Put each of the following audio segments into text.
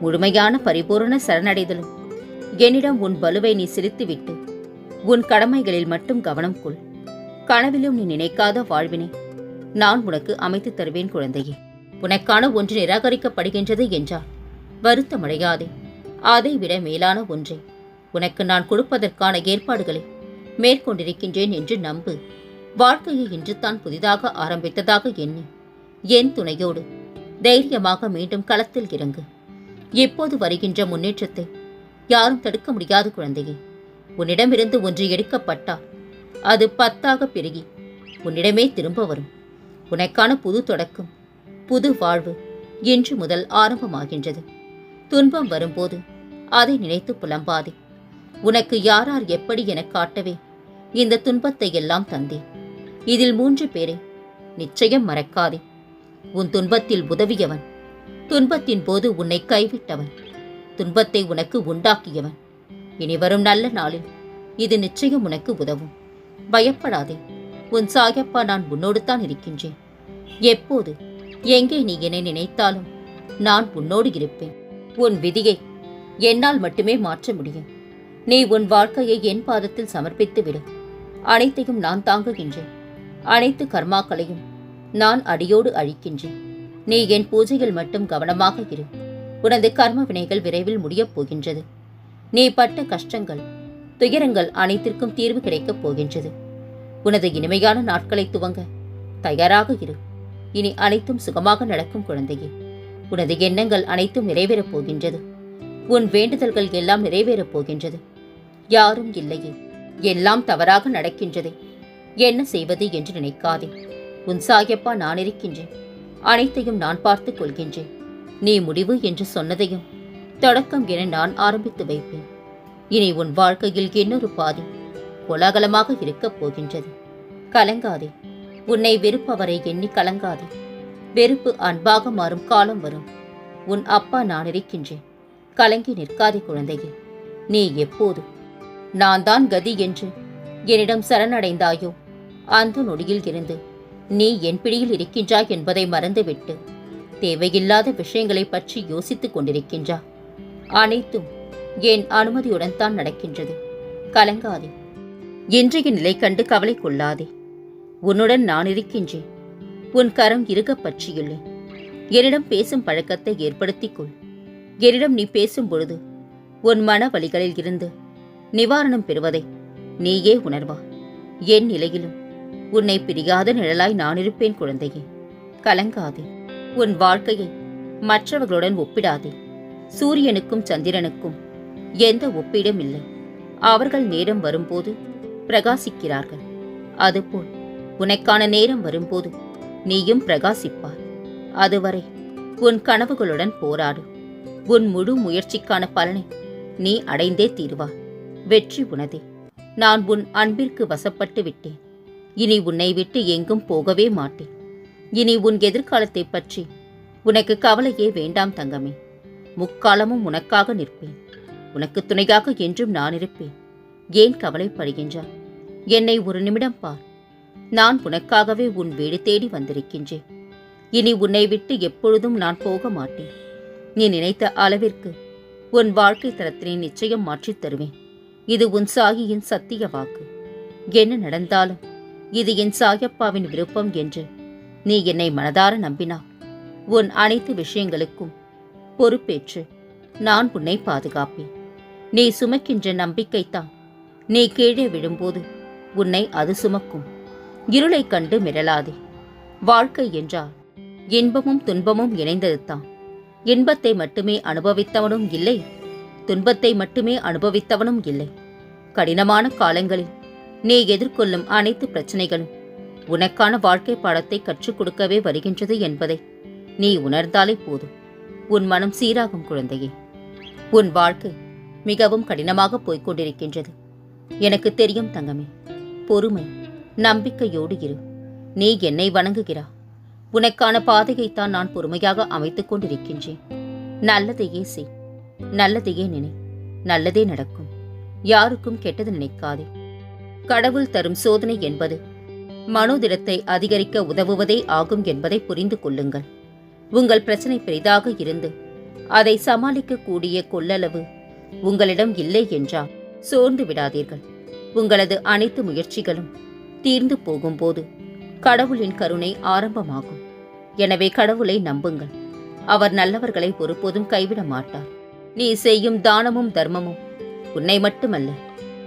முழுமையான பரிபூரண சரணடைதலும். என்னிடம் உன் பலுவை நீ செலுத்திவிட்டு உன் கடமைகளில் மட்டும் கவனம் கொள். கனவிலும் நீ நினைக்காத வாழ்வினை நான் உனக்கு அமைத்து தருவேன் குழந்தையே. உனக்கான ஒன்று நிராகரிக்கப்படுகின்றது என்றால் வருத்தமடையாதே. அதைவிட மேலான ஒன்றை. உனக்கு நான் கொடுப்பதற்கான ஏற்பாடுகளை மேற்கொண்டிருக்கின்றேன் என்று நம்பு. வாழ்க்கையை இன்று தான் புதிதாக ஆரம்பித்ததாக எண்ணி. என் துணையோடு தைரியமாக மீண்டும் களத்தில் இறங்கு. எப்போது வருகின்ற முன்னேற்றத்தை? யாரும் தடுக்க முடியாது குழந்தையே. உன்னிடமிருந்து ஒன்று எடுக்கப்பட்டால் அது பத்தாக பெருகி உன்னிடமே திரும்ப வரும். உனக்கான புது தொடக்கம் புது வாழ்வு இன்று முதல் ஆரம்பமாகின்றது. துன்பம் வரும்போது அதை நினைத்து புலம்பாதே. உனக்கு யாரார் எப்படி என காட்டவே இந்த துன்பத்தை எல்லாம் தந்தேன் இதில் மூன்று பேரை நிச்சயம் மறக்காதே. உன் துன்பத்தில் உதவியவன் துன்பத்தின் போது உன்னை கைவிட்டவன். துன்பத்தை உனக்கு உண்டாக்கியவன். இனி வரும் நல்ல நாளில் இது நிச்சயம் உனக்கு உதவும். பயப்படாதே. உன் சாயப்பா நான் உன்னோடு தான் இருக்கின்றேன். எப்போது எங்கே நீ என்னை நினைத்தாலும் நான் உன்னோடு இருப்பேன். உன் விதியை என்னால் மட்டுமே மாற்ற முடியும். நீ உன் வாழ்க்கையை என் பாதத்தில் சமர்ப்பித்து விடு. அனைத்தையும் நான் தாங்குகின்றேன். அனைத்து கர்மாக்களையும் நான் அடியோடு அழிக்கின்றேன். நீ என் பூஜையில் மட்டும் கவனமாக இரு. உனது கர்ம வினைகள் விரைவில் முடியப் போகின்றது. நீ பட்ட கஷ்டங்கள் துயரங்கள் அனைத்திற்கும் தீர்வு கிடைக்கப் போகின்றது. உனது இனிமையான நாட்களை துவங்க தயாராக இரு. இனி அனைத்தும் சுகமாக நடக்கும் குழந்தையே. உனது எண்ணங்கள் அனைத்தும் நிறைவேறப் போகின்றது. உன் வேண்டுதல்கள் எல்லாம் நிறைவேறப் போகின்றது. யாரும் இல்லையே. எல்லாம் தவறாக நடக்கின்றதே. என்ன செய்வது என்று நினைக்காதே. உன் சாயப்பா நான் இருக்கின்றேன். அனைத்தையும் நான் பார்த்துக் கொள்கின்றேன். நீ முடிவு என்று சொன்னதையும் தொடக்கம் என நான் ஆரம்பித்து வைப்பேன். இனி உன் வாழ்க்கையில் இன்னொரு பாதி கோலாகலமாக இருக்கப் போகின்றது. கலங்காதே. உன்னை வெறுப்பவரை எண்ணி கலங்காதே. வெறுப்பு அன்பாக மாறும் காலம் வரும். உன் அப்பா நான் இருக்கின்றேன். கலங்கி நிற்காதே குழந்தையே. நீ எப்போது? நான் தான் கதி என்று என்னிடம் சரணடைந்தாயோ? அந்த நொடியில் இருந்து நீ என் பிடியில் இருக்கின்றாய் என்பதை மறந்துவிட்டு தேவையில்லாத விஷயங்களை பற்றி யோசித்துக் கொண்டிருக்கின்றா? அனைத்தும் என் அனுமதியுடன் தான் நடக்கின்றது. கலங்காதே. இன்றைய நிலை கண்டு கவலை கொள்ளாதே. உன்னுடன் நான் இருக்கின்றேன். உன் கரம் இருக பற்றியுள்ளேன் என்னிடம் பேசும் பழக்கத்தை ஏற்படுத்திக் கொள் என்னிடம் நீ பேசும் பொழுது உன் மன வழிகளில் இருந்து நிவாரணம் பெறுவதை நீயே உணர்வா? என் நிலையிலும் உன்னை பிரியாத நிழலாய் நான் இருப்பேன் குழந்தையே. கலங்காதே. உன் வாழ்க்கையை மற்றவர்களுடன் ஒப்பிடாதே. சூரியனுக்கும் சந்திரனுக்கும் எந்த ஒப்பீடும் இல்லை. அவர்கள் நேரம் வரும்போது பிரகாசிக்கிறார்கள். அதுபோல் உனக்கான நேரம் வரும்போது நீயும் பிரகாசிப்பார் அதுவரை உன் கனவுகளுடன் போராடு. உன் முழு முயற்சிக்கான பலனை நீ அடைந்தே தீர்வா வெற்றி உனதே. நான் உன் அன்பிற்கு வசப்பட்டு விட்டேன். இனி உன்னை விட்டு எங்கும் போகவே மாட்டேன். இனி உன் எதிர்காலத்தை பற்றி உனக்கு கவலையே வேண்டாம் தங்கமே. முக்காலமும் உனக்காக நிற்பேன். உனக்கு துணையாக என்றும் நான் இருப்பேன். ஏன் கவலைப்படுகின்றாய்? என்னை ஒரு நிமிடம் பார். நான் உனக்காகவே உன் வீடு தேடி வந்திருக்கின்றேன். இனி உன்னை விட்டு எப்பொழுதும் நான் போக மாட்டேன். நீ நினைத்த அளவிற்கு உன் வாழ்க்கை தரத்தினை நிச்சயம் மாற்றித் தருவேன். இது உன் சாகியின் சத்திய வாக்கு. என்ன நடந்தாலும் இது என் சாயப்பாவின் விருப்பம் என்று நீ என்னை மனதார நம்பினார் உன் அனைத்து விஷயங்களுக்கும் பொறுப்பேற்று நான் உன்னை பாதுகாப்பேன். நீ சுமக்கின்ற நம்பிக்கைத்தான் நீ கீழே விழும்போது உன்னை அது சுமக்கும். இருளைக் கண்டு மிரளாதே. வாழ்க்கை என்றால் இன்பமும் துன்பமும் இணைந்ததுதான். இன்பத்தை மட்டுமே அனுபவித்தவனும் இல்லை துன்பத்தை மட்டுமே அனுபவித்தவனும் இல்லை. கடினமான காலங்களில் நீ எதிர்கொள்ளும் அனைத்து பிரச்சனைகளும் உனக்கான வாழ்க்கை பாடத்தை கற்றுக் கொடுக்கவே வருகின்றது என்பதை நீ உணர்ந்தாலே போதும். உன் மனம் சீராகும் குழந்தையே. உன் வாழ்க்கை மிகவும் கடினமாக போய்க் கொண்டிருக்கின்றது எனக்கு தெரியும் தங்கமே. பொறுமை நம்பிக்கையோடு இரு. நீ என்னை வணங்குகிறா. உனக்கான பாதையைத்தான் நான் பொறுமையாக அமைத்துக் கொண்டிருக்கின்றேன். நல்லதையே செய். நல்லதையே நினை. நல்லதே நடக்கும். யாருக்கும் கெட்டது நினைக்காதே. கடவுள் தரும் சோதனை என்பது மனோதிடத்தை அதிகரிக்க உதவுவதே ஆகும் என்பதை புரிந்து கொள்ளுங்கள். உங்கள் பிரச்சனை பெரிதாக இருந்து அதை சமாளிக்கக்கூடிய கொள்ளளவு உங்களிடம் இல்லை என்றால் சோர்ந்து விடாதீர்கள். உங்களது அனைத்து முயற்சிகளும் தீர்ந்து போகும்போது கடவுளின் கருணை ஆரம்பமாகும். எனவே கடவுளை நம்புங்கள். அவர் நல்லவர்களை ஒருபோதும் கைவிட மாட்டார். நீ செய்யும் தானமும் தர்மமும் உன்னை மட்டுமல்ல.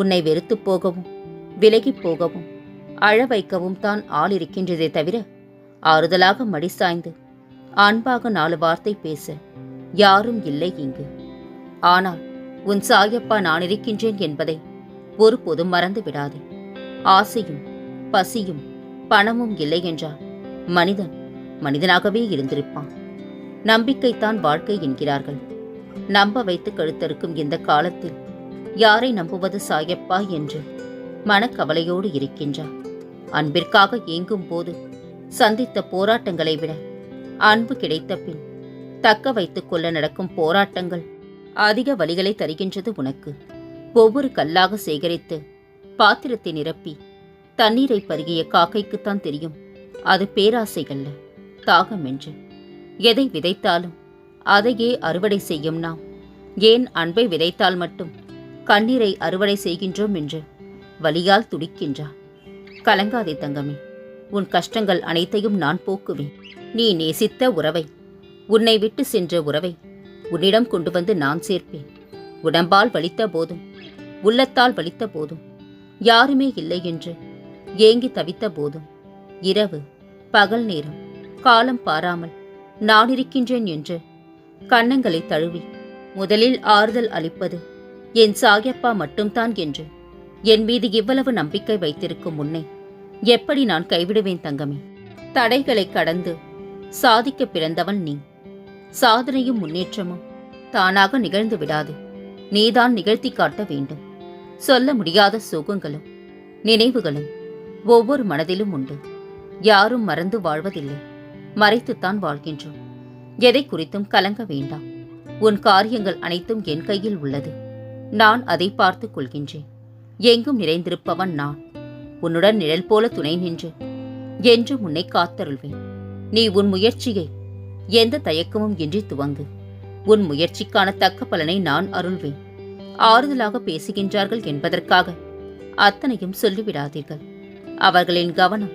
உன்னை வெறுத்துப் போகவும் விலகிப் போகவும் அழ வைக்கவும் தான் ஆள் இருக்கின்றதே தவிர ஆறுதலாக மடி சாய்ந்து அன்பாக நாலு வார்த்தை பேச யாரும் இல்லை இங்கு. ஆனால் உன் சாயப்பா நான் இருக்கின்றேன் என்பதை ஒருபோதும் மறந்து விடாதே. ஆசையும் பசியும் பணமும் இல்லை என்றால் மனிதன் மனிதனாகவே இருந்திருப்பான். நம்பிக்கைத்தான் வாழ்க்கை என்கிறார்கள். நம்ப வைத்து கழுத்தறுக்கும் இந்த காலத்தில் யாரை நம்புவது சாயப்பா என்று மனக்கவலையோடு இருக்கின்றார் அன்பிற்காக ஏங்கும் போது சந்தித்த போராட்டங்களை விட அன்பு கிடைத்த பின் தக்க வைத்துக் கொள்ள நடக்கும் போராட்டங்கள் அதிக வழிகளை தருகின்றது உனக்கு. ஒவ்வொரு கல்லாக சேகரித்து பாத்திரத்தை நிரப்பி தண்ணீரை பருகிய காக்கைக்குத்தான் தெரியும் அது பேராசைகள்ல தாகம் என்று. எதை விதைத்தாலும் அதையே அறுவடை செய்யும் நாம். ஏன் அன்பை விதைத்தால் மட்டும் கண்ணீரை அறுவடை செய்கின்றோம் என்று வலியால் துடிக்கின்றா கலங்காதே தங்கமே உன் கஷ்டங்கள் அனைத்தையும் நான் போக்குவேன். நீ நேசித்த உறவை உன்னை விட்டு சென்ற உறவை உன்னிடம் கொண்டு வந்து நான் சேர்ப்பேன். உடம்பால் வலித்த போதும் உள்ளத்தால் வலித்த போதும் யாருமே இல்லை என்று ஏங்கி தவித்த போதும் இரவு பகல் நேரம் காலம் பாராமல் நான் இருக்கின்றேன் என்று கன்னங்களை தழுவி முதலில் ஆறுதல் அளிப்பது என் சாயப்பா மட்டும்தான் என்று. என் மீது இவ்வளவு நம்பிக்கை வைத்திருக்கும் முன்னே எப்படி நான் கைவிடுவேன் தங்கமே? தடைகளை கடந்து சாதிக்க பிறந்தவன் நீ. சாதனையும் முன்னேற்றமும் தானாக நிகழ்ந்து விடாது. நீதான் நிகழ்த்தி காட்ட வேண்டும். சொல்ல முடியாத சுகங்களும் நினைவுகளும் ஒவ்வொரு மனதிலும் உண்டு. யாரும் மறந்து வாழ்வதில்லை. மறைத்துத்தான் வாழ்கின்றோம். எதை குறித்தும் கலங்க வேண்டாம். உன் காரியங்கள் அனைத்தும் என் கையில் உள்ளது. நான் அதை பார்த்துக் கொள்கின்றேன். எங்கும் நிறைந்திருப்பவன் நான். உன்னுடன் நிழல் போல துணை நின்று. என்று உன்னை காத்தருள்வேன். நீ உன் முயற்சியை எந்த தயக்கமும் இன்றி துவங்கு. உன் முயற்சிக்கான தக்க பலனை நான் அருள்வேன். ஆறுதலாக பேசுகின்றார்கள் என்பதற்காக அத்தனையும் சொல்லிவிடாதீர்கள். அவர்களின் கவனம்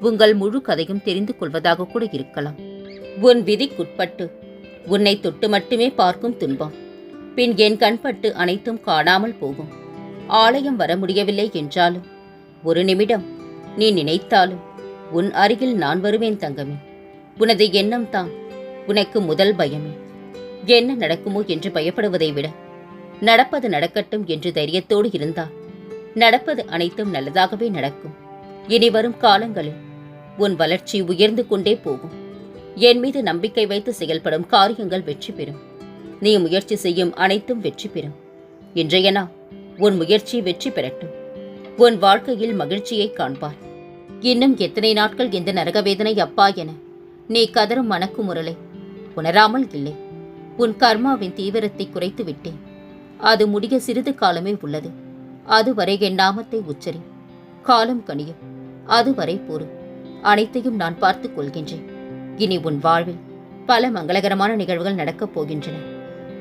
உங்கள் முழு கதையும் தெரிந்து கொள்வதாக கூட இருக்கலாம். உன் விதிக்குட்பட்டு உன்னை தொட்டு மட்டுமே பார்க்கும் துன்பம். பின் என் கண்பட்டு அனைத்தும் காணாமல் போகும். ஆலயம் வர முடியவில்லை என்றாலும் ஒரு நிமிடம் நீ நினைத்தாலும் உன் அருகில் நான் வருவேன் தங்கமே. உனது எண்ணம் தான் உனக்கு முதல் பயமே. என்ன நடக்குமோ என்று பயப்படுவதை விட நடப்பது நடக்கட்டும் என்று தைரியத்தோடு இருந்தால் நடப்பது அனைத்தும் நல்லதாகவே நடக்கும். இனி வரும் காலங்களில் உன் வளர்ச்சி உயர்ந்து கொண்டே போகும். என் மீது நம்பிக்கை வைத்து செயல்படும் காரியங்கள் வெற்றி பெறும். நீ முயற்சி செய்யும் அனைத்தும் வெற்றி பெறும். இன்றைய நாள் உன் முயற்சி வெற்றி பெறட்டும். உன் வாழ்க்கையில் மகிழ்ச்சியை காண்பாய். இன்னும் எத்தனை நாட்கள் இந்த நரகவேதனை அப்பா என நீ கதரும் மணக்கு முரளை உணராமல் இல்லை. உன் கர்மாவின் தீவிரத்தை குறைத்து விட்டேன். அது முடிய சிறிது காலமே உள்ளது. அதுவரை என் நாமத்தை உச்சரி. காலம் கனியும். அதுவரை பொறு. அனைத்தையும் நான் பார்த்துக் கொள்கின்றேன். இனி உன் வாழ்வில் பல மங்களகரமான நிகழ்வுகள் நடக்கப் போகின்றன.